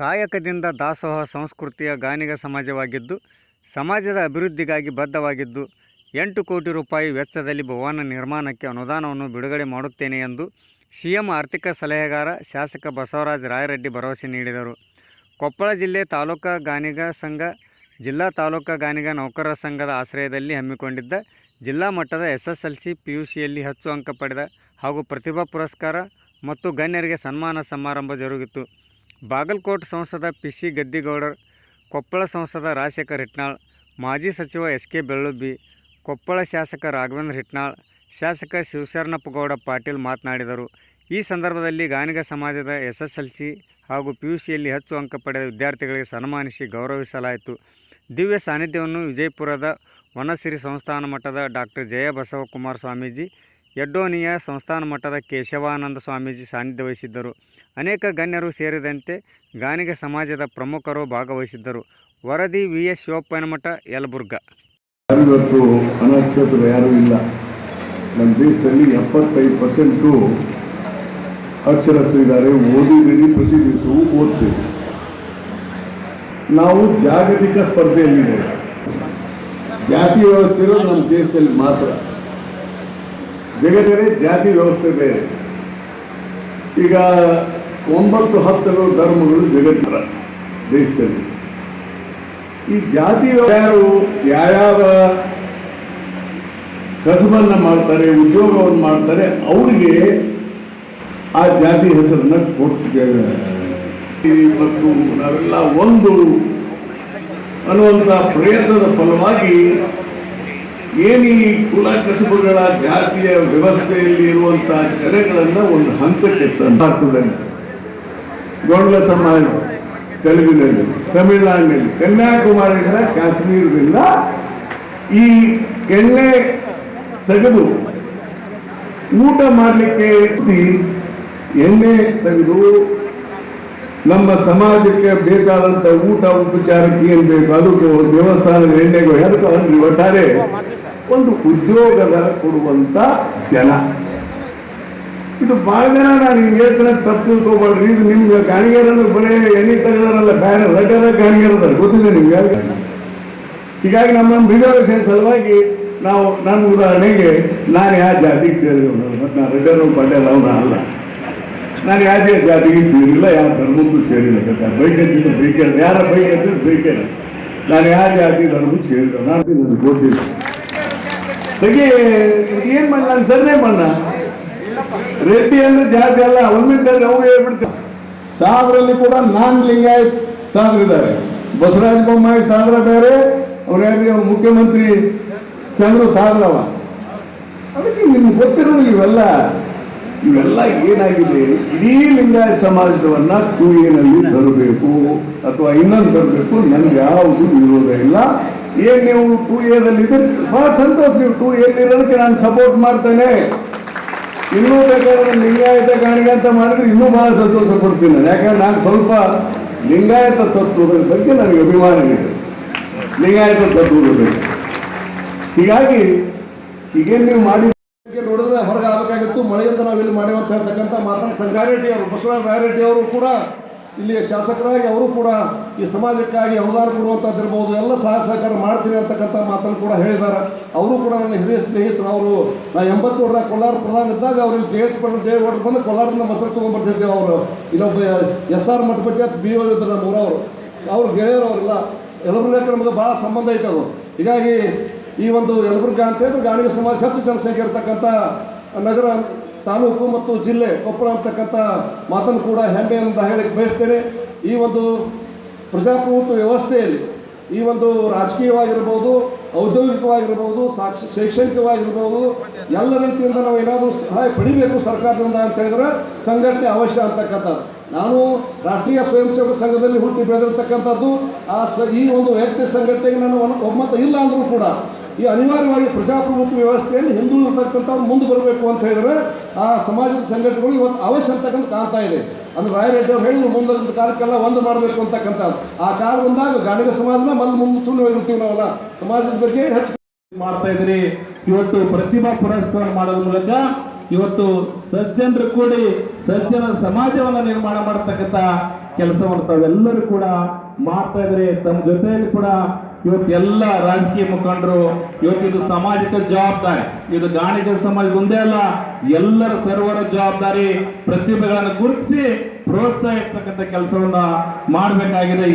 ಕಾಯಕದಿಂದ ದಾಸೋಹ ಸಂಸ್ಕೃತಿಯ ಗಾನಿಗ ಸಮಾಜವಾಗಿದ್ದು, ಸಮಾಜದ ಅಭಿವೃದ್ಧಿಗಾಗಿ ಬದ್ಧವಾಗಿದ್ದು, ಎಂಟು ಕೋಟಿ ರೂಪಾಯಿ ವೆಚ್ಚದಲ್ಲಿ ಭವನ ನಿರ್ಮಾಣಕ್ಕೆ ಅನುದಾನವನ್ನು ಬಿಡುಗಡೆ ಮಾಡುತ್ತೇನೆ ಎಂದು ಸಿಎಂ ಆರ್ಥಿಕ ಸಲಹೆಗಾರ ಶಾಸಕ ಬಸವರಾಜ ರಾಯರೆಡ್ಡಿ ಭರವಸೆ ನೀಡಿದರು. ಕೊಪ್ಪಳ ಜಿಲ್ಲೆ ತಾಲೂಕಾ ಗಾನಿಗ ಸಂಘ, ಜಿಲ್ಲಾ ತಾಲೂಕಾ ಗಾನಿಗ ನೌಕರರ ಸಂಘದ ಆಶ್ರಯದಲ್ಲಿ ಹಮ್ಮಿಕೊಂಡಿದ್ದ ಜಿಲ್ಲಾ ಮಟ್ಟದ S S L C P U ಸಿಯಲ್ಲಿ ಹೆಚ್ಚು ಅಂಕ ಪಡೆದ ಹಾಗೂ ಪ್ರತಿಭಾ ಪುರಸ್ಕಾರ ಮತ್ತು ಗಣ್ಯರಿಗೆ ಸನ್ಮಾನ ಸಮಾರಂಭ ಜರುಗಿತು. ಬಾಗಲಕೋಟ್ ಸಂಸದ ಪಿ ಸಿ ಗದ್ದಿಗೌಡರ್, ಕೊಪ್ಪಳ ಸಂಸದ ರಾಜಶೇಖರ್ ಹಿಟ್ನಾಳ್, ಮಾಜಿ ಸಚಿವ ಎಸ್ ಕೆ ಬೆಳ್ಳುಬ್ಬಿ, ಕೊಪ್ಪಳ ಶಾಸಕ ರಾಘವೇಂದ್ರ ಹಿಟ್ನಾಳ್, ಶಾಸಕ ಶಿವಶರಣಪ್ಪಗೌಡ ಪಾಟೀಲ್ ಮಾತನಾಡಿದರು. ಈ ಸಂದರ್ಭದಲ್ಲಿ ಗಾನಿಗ ಸಮಾಜದ ಎಸ್ ಎಸ್ ಎಲ್ ಸಿ ಹಾಗೂ ಪಿ ಯು ಸಿಯಲ್ಲಿ ಹೆಚ್ಚು ಅಂಕ ಪಡೆದ ವಿದ್ಯಾರ್ಥಿಗಳಿಗೆ ಸನ್ಮಾನಿಸಿ ಗೌರವಿಸಲಾಯಿತು. ದಿವ್ಯ ಸಾನ್ನಿಧ್ಯವನ್ನು ವಿಜಯಪುರದ ವನಸಿರಿ ಸಂಸ್ಥಾನ ಮಠದ ಡಾಕ್ಟರ್ ಜಯಬಸವ ಬಸವಕುಮಾರ ಸ್ವಾಮೀಜಿ ಯಡ್ಡೋನಿಯ ಸಂಸ್ಥಾನ ಮಠದ ಕೇಶವಾನಂದ ಸ್ವಾಮೀಜಿ ಸಾನ್ನಿಧ್ಯ ವಹಿಸಿದ್ದರು. ಅನೇಕ ಗಣ್ಯರು ಸೇರಿದಂತೆ ಗಾನಿಗ ಸಮಾಜದ ಪ್ರಮುಖರು ಭಾಗವಹಿಸಿದ್ದರು. ವರದಿ ವಿ. ಎಸ್. ಶಿವಪ್ಪನಮಠ, ಯಲಬುರ್ಗ. ಇವತ್ತು ಯಾರೂ ಇಲ್ಲ. ನಮ್ಮ ದೇಶದಲ್ಲಿ ಎಪ್ಪತ್ತೈದು ಪರ್ಸೆಂಟು ಅಕ್ಷರಸ್ಥರಿದ್ದಾರೆ ಓದಿದ್ದೀರಿ ಪ್ರತಿ ದಿವಸವೂ ಓದ್ತೀವಿ. ನಾವು ಜಾಗತಿಕ ಸ್ಪರ್ಧೆಯಲ್ಲಿದ್ದೇವೆ. ಜಾತಿ ವ್ಯವಸ್ಥೆ ನಮ್ಮ ದೇಶದಲ್ಲಿ ಮಾತ್ರ. ಜಗತ್ತಲ್ಲಿ ಜಾತಿ ವ್ಯವಸ್ಥೆ ಬೇರೆ ಈಗ ಒಂಬತ್ತು ಹತ್ತರು ಧರ್ಮಗಳು ಜಗತ್ತರ ದೇಶದಲ್ಲಿ. ಈ ಜಾತಿ ಯಾರು, ಯಾವ್ಯಾವ ಕಸಬನ್ನು ಮಾಡ್ತಾರೆ, ಉದ್ಯೋಗವನ್ನು ಮಾಡ್ತಾರೆ, ಅವರಿಗೆ ಆ ಜಾತಿ ಹೆಸರನ್ನ ಕೊಟ್ಟಿದ್ದೇವೆ ಮತ್ತು ನಾವೆಲ್ಲ ಒಂದು ಅನ್ನುವಂಥ ಪ್ರಯತ್ನದ ಫಲವಾಗಿ ಏನು ಈ ಕುಲ ಕಸಬುಗಳ ಜಾತಿಯ ವ್ಯವಸ್ಥೆಯಲ್ಲಿ ಇರುವಂತಹ ಜನಗಳನ್ನು ಒಂದು ಹಂತಕ್ಕೆ ತಂದಾಗ್ತದೆ ಗೊಂಡ್ಲ ಸಮಾಜ, ತೆಲುಗಿನಲ್ಲಿ, ತಮಿಳುನಾಡಿನಲ್ಲಿ ಕನ್ಯಾಕುಮಾರಿಯಿಂದ ಕಾಶ್ಮೀರದಿಂದ ಈ ಎಣ್ಣೆ ತೆಗೆದು ಊಟ ಮಾಡಲಿಕ್ಕೆ ಎಣ್ಣೆ ತೆಗೆದು ನಮ್ಮ ಸಮಾಜಕ್ಕೆ ಬೇಕಾದಂಥ ಊಟ ಉಪಚಾರಕ್ಕೆ ಏನು ಬೇಕು? ಅದಕ್ಕೆ ದೇವಸ್ಥಾನದ ಎಣ್ಣೆಗೂ ಅದಕ್ಕೆ ಒಟ್ಟಾರೆ ಒಂದು ಉದ್ಯೋಗದ ಕೊಡುವಂತ ಜನ. ಇದು ಭಾಳ ಜನ ನಾನು ಹಿಂಗೆ ಹೇಳ್ತಾನೆ, ತಪ್ಪು ಇದು ನಿಮ್ಗೆ ಗಾಣಿಗೆರಂದ್ರೆ ಬರೀ ಎಣ್ಣೆ ತೆಗೆದಾರಲ್ಲ, ಬ್ಯಾರೆ ರಡ್ಡದ ಗಾಣಿಗೆರದಾರ ಗೊತ್ತಿದೆ ನಿಮ್ಗೆ. ಹೀಗಾಗಿ ನಮ್ಮ ರಿಸರ್ವೇಶನ್ ಸಲುವಾಗಿ ನಾವು, ನನ್ನ ಉದಾಹರಣೆಗೆ ನಾನು ಯಾವ ಜಾತಿಗೆ ಸೇರಿದವನು ಮತ್ತು ನಾನು ರೆಡ್ಡರು ಪಟೇಲ್ ಅವನ ಅಲ್ಲ. ನಾನು ಯಾವುದೇ ಜಾತಿಗೆ ಸೇರಿಲ್ಲ, ಯಾವ ಧರ್ಮಕ್ಕೂ ಸೇರಿಲ್ಲ. ಬೈಕ್ ಅಂತ ಬೈಕ್ ಯಾರ ಬೈಕ್ ಅಂತ ಬೈಕ್ ನಾನು ಯಾವ ಜಾತಿ ಧರ್ಮಕ್ಕೂ ಸೇರಿಲ್ಲ. ನಾನು ನನಗೆ ಗೊತ್ತಿಲ್ಲ ಬಗ್ಗೆ ಏನು ಮಾಡಿ ನಾನು ಸರ್ನೇ ಮಾಡ ರೆಡ್ಡಿ ಅಂದ್ರೆ ಜಾತಿ ಅಲ್ಲ ಒಂದ್ಮಿಂಟಲ್ಲಿ ಅವ್ರು ಹೇಳ್ಬಿಡ್ತಾರೆ ಸಾಗರಲ್ಲಿ ಕೂಡ ನಾನ್ ಲಿಂಗಾಯತ್ ಸಾಗರಿದ್ದಾರೆ. ಬಸವರಾಜ ಬೊಮ್ಮಾಯಿ ಸಾಗರ ಬೇರೆ, ಅವ್ರು ಮುಖ್ಯಮಂತ್ರಿ ಚಂದ್ರು ಸಾಗರವ ಅದಕ್ಕೆ ನಿಮ್ಗೆ ಗೊತ್ತಿರೋದು ಇವೆಲ್ಲ. ಇವೆಲ್ಲ ಏನಾಗಿದೆ? ಇಡೀ ಲಿಂಗಾಯತ ಸಮಾಜವನ್ನ ತೂಯಿನಲ್ಲಿ ತರಬೇಕು, ಅಥವಾ ಇನ್ನೊಂದು ತರಬೇಕು, ನನ್ಗೆ ಯಾವುದು ವಿರೋಧ ಇಲ್ಲ. ಏನ್ ನೀವು ಟೂ ಎದಲ್ಲಿ ಇದ್ರೆ ಬಹಳ ಸಂತೋಷ ನೀವು ಟೂ ಎಲ್ಲಿ ಇರೋದಕ್ಕೆ ನಾನು ಸಪೋರ್ಟ್ ಮಾಡ್ತೇನೆ. ಇನ್ನೂ ಬೇಕಾದ್ರೆ ಲಿಂಗಾಯತ ಕಾಣಿಗೆ ಅಂತ ಮಾಡಿದ್ರೆ ಇನ್ನೂ ಬಹಳ ಸಂತೋಷ ಪಡ್ತೀನಿ ನಾನು. ಯಾಕಂದ್ರೆ ನಾನು ಸ್ವಲ್ಪ ಲಿಂಗಾಯತ ತತ್ವದ ಬಗ್ಗೆ ನನಗೆ ಅಭಿಮಾನ ಇದೆ ಲಿಂಗಾಯತ ತತ್ವದ ಬಗ್ಗೆ. ಹೀಗಾಗಿ ಈಗೇನು ನೀವು ಮಾಡಿ ನೋಡಿದ್ರೆ ಹೊರಗೆ ಆಗಬೇಕಾಗಿತ್ತು. ಮಳೆಯಿಂದ ನಾವು ಇಲ್ಲಿ ಅಂತ ಹೇಳ್ತಕ್ಕಂಥ ಮಾತನ್ನು ಸಂಗಾರೆಡ್ಡಿ ಅವರು ಬಸವರಾಜ ರಾಯರೆಡ್ಡಿ ಅವರು ಕೂಡ ಇಲ್ಲಿ ಶಾಸಕರಾಗಿ ಅವರು ಕೂಡ ಈ ಸಮಾಜಕ್ಕಾಗಿ ಅನುದಾನ ಕೊಡುವಂಥದ್ದಿರ್ಬೋದು ಎಲ್ಲ ಸಹ ಸಹಕಾರ ಮಾಡ್ತೀನಿ ಅಂತಕ್ಕಂಥ ಮಾತನ್ನು ಕೂಡ ಹೇಳಿದ್ದಾರೆ. ಅವರು ಕೂಡ ನನ್ನ ಹಿರಿಯ ಸ್ನೇಹಿತರು, ಅವರು ನಾ ಎಂಬತ್ತೇಳರ ಕೋಲಾರ ಪ್ರಧಾನ ಇದ್ದಾಗ ಅವರು ಇಲ್ಲಿ ಜೆ ಎಸ್ ಪಟೇಲ್ ದೇವೇಗೌಡರು ಬಂದು ಕೋಲಾರದಿಂದ ಮೊಸರು ತೊಗೊಂಡ್ಬರ್ತಿದ್ದೇವೆ ಅವರು. ಇಲ್ಲೊಬ್ಬ ಎಸ್ ಆರ್ ಮಠಪಟ್ಟಿ ಅಂತ ಬಿ ಇದ್ರು ನಮ್ಮ ಊರವರು ಅವ್ರು ಗೆಳೆಯರು ಅವರೆಲ್ಲ. ಯಲಬುರ್ಗಕ್ಕೆ ನಮಗೆ ಭಾಳ ಸಂಬಂಧ ಐತೆ ಅದು. ಹೀಗಾಗಿ ಈ ಒಂದು ಯಲಬುರ್ಗ ಅಂತ ಹೇಳಿದ್ರೆ ಗಾಣಿಗ ಸಮಾಜ ಹೆಚ್ಚು ಜನಸಂಖ್ಯೆ ಇರತಕ್ಕಂಥ ನಗರ ತಾಲೂಕು ಮತ್ತು ಜಿಲ್ಲೆ ಕೊಪ್ಪಳ ಅಂತಕ್ಕಂಥ ಮಾತನ್ನು ಕೂಡ ಹೆಮ್ಮೆ ಅಂತ ಹೇಳಕ್ಕೆ ಬಯಸ್ತೇನೆ. ಈ ಒಂದು ಪ್ರಜಾಪ್ರಭುತ್ವ ವ್ಯವಸ್ಥೆಯಲ್ಲಿ ಈ ಒಂದು ರಾಜಕೀಯವಾಗಿರ್ಬೋದು, ಔದ್ಯೋಗಿಕವಾಗಿರ್ಬೋದು, ಸಾಕ್ಷ, ಶೈಕ್ಷಣಿಕವಾಗಿರ್ಬೋದು, ಎಲ್ಲ ರೀತಿಯಿಂದ ನಾವು ಏನಾದರೂ ಸಹಾಯ ಪಡಿಬೇಕು ಸರ್ಕಾರದಿಂದ ಅಂತ ಹೇಳಿದ್ರೆ ಸಂಘಟನೆ ಅವಶ್ಯ ಅಂತಕ್ಕಂಥದ್ದು. ನಾನು ರಾಷ್ಟ್ರೀಯ ಸ್ವಯಂ ಸೇವಕ ಸಂಘದಲ್ಲಿ ಹುಟ್ಟಿ ಬೆಳೆದಿರ್ತಕ್ಕಂಥದ್ದು, ಆ ಸ, ಈ ಒಂದು ವೈಯಕ್ತಿಕ ಸಂಘಟನೆಗೆ ಒನ- ಒಮ್ಮತ ಇಲ್ಲ ಅಂದರೂ ಕೂಡ ಈ ಅನಿವಾರ್ಯವಾಗಿ ಪ್ರಜಾಪ್ರಭುತ್ವ ವ್ಯವಸ್ಥೆಯಲ್ಲಿ ಹಿಂದುಳಿದಿರ್ತಕ್ಕಂಥವ್ರು ಮುಂದೆ ಬರಬೇಕು ಅಂತ ಹೇಳಿದ್ರೆ ಆ ಸಮಾಜದ ಸಂಘಟನೆಗಳು ಇವತ್ತು ಅವಶ್ಯ ಅಂತಕ್ಕಂಥ ಕಾಣ್ತಾ ಇದೆ. ಅಂದ್ರೆ ರಾಯರೆಡ್ಡಿ ಅವ್ರು ಹೇಳಿದ್ರು ಮುಂದೊಂದು ಕಾಲಕ್ಕೆಲ್ಲ ಒಂದು ಮಾಡಬೇಕು ಅಂತಕ್ಕಂಥದ್ದು. ಆ ಕಾಲ ಬಂದಾಗ ಗಾಣಿಗ ಸಮಾಜನ ಮೊದಲು ಮುಂದೆ ಸುಳ್ಳು ಹೋಗಿರ್ತೀವಿ ನಾವೆಲ್ಲ. ಸಮಾಜದ ಬಗ್ಗೆ ಹೆಚ್ಚು ಮಾಡ್ತಾ ಇದ್ರಿ ಇವತ್ತು ಪ್ರತಿಭಾ ಪುರಸ್ಕಾರ ಮಾಡೋದ್ರ ಮೂಲಕ ಇವತ್ತು ಸಜ್ಜನರು ಕೂಡಿ ಸಜ್ಜನರ ಸಮಾಜವನ್ನು ನಿರ್ಮಾಣ ಮಾಡತಕ್ಕಂತ ಕೆಲಸವನ್ನು ತಾವೆಲ್ಲರೂ ಕೂಡ ಮಾಡ್ತಾ ಇದ್ರೆ ತಮ್ಮ ಜೊತೆಯಲ್ಲಿ ಕೂಡ ಇವತ್ತು ಎಲ್ಲ ರಾಜಕೀಯ ಮುಖಂಡರು, ಇವತ್ತು ಇದು ಸಾಮಾಜಿಕ ಜವಾಬ್ದಾರಿ. ಇದು ಗಾಣಿಗ ಸಮಾಜ ಒಂದೇ ಅಲ್ಲ, ಎಲ್ಲರ ಸರ್ವರ ಜವಾಬ್ದಾರಿ, ಪ್ರತಿಭೆಗಳನ್ನು ಗುರುತಿಸಿ ಪ್ರೋತ್ಸಾಹಿಸ್ತಕ್ಕಂಥ ಕೆಲಸವನ್ನ ಮಾಡಬೇಕಾಗಿದೆ.